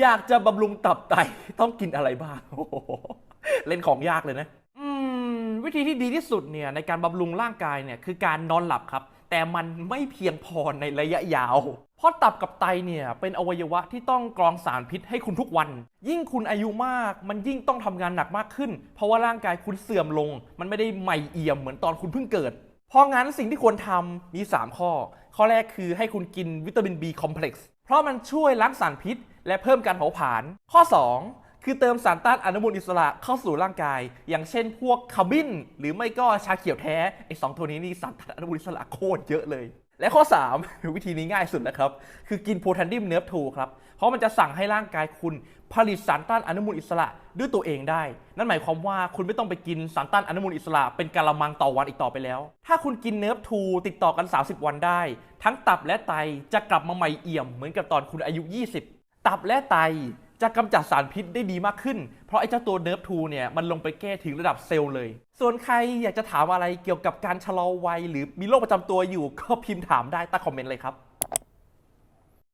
อยากจะบำรุงตับไตต้องกินอะไรบ้างเล่นของยากเลยนะอืมวิธีที่ดีที่สุดเนี่ยในการบำรุงร่างกายเนี่ยคือการนอนหลับครับ แต่มันไม่เพียงพอในระยะยาว เพราะตับกับไตเนี่ยเป็นอวัยวะที่ต้องกรองสารพิษให้คุณทุกวัน ยิ่งคุณอายุมากมันยิ่งต้องทำงานหนักมากขึ้น เพราะว่าร่างกายคุณเสื่อมลง มันไม่ได้ใหม่เอี่ยมเหมือนตอนคุณเพิ่งเกิด เพราะงั้นสิ่งที่ควรทำมี 3 ข้อ ข้อแรกคือให้คุณกินวิตามิน B คอมเพล็กซ์เพราะมันช่วยล้างสารพิษ และเพิ่มการเผาผลาญข้อ 2 คือเติมสารต้านอนุมูลอิสระเข้าสู่ร่างกาย อย่างเช่นพวกขมิ้น หรือไม่ก็ชาเขียวแท้ไอ้สองตัวนี้นี่สารต้านอนุมูลอิสระโคตรเยอะเลย และข้อ 3 วิธีนี้ง่ายสุดแล้วครับ คือกินโพแทนดิมเนื้อทูครับ เพราะมันจะสั่งให้ร่างกายคุณผลิตสารต้านอนุมูลอิสระด้วยตัวเองได้ นั่นหมายความว่าคุณไม่ต้องไปกินสารต้านอนุมูลอิสระ เป็นกะละมังต่อวันอีกต่อไปแล้ว ถ้าคุณกินเนื้อทูติดต่อกัน 30 วันได้ ทั้งตับและไตจะกลับมาใหม่เอี่ยมเหมือนกับตอนคุณอายุ 20 ตับและไต จะกำจัดสารพิษได้ดีมากขึ้น เพราะไอ้เจ้าตัวเนิร์ฟทูเนี่ยมันลงไปแก้ถึงระดับเซลล์เลย ส่วนใครอยากจะถามอะไรเกี่ยวกับการชะลอวัย หรือมีโรคประจำตัวอยู่ก็พิมพ์ถามได้ใต้คอมเมนต์เลยครับ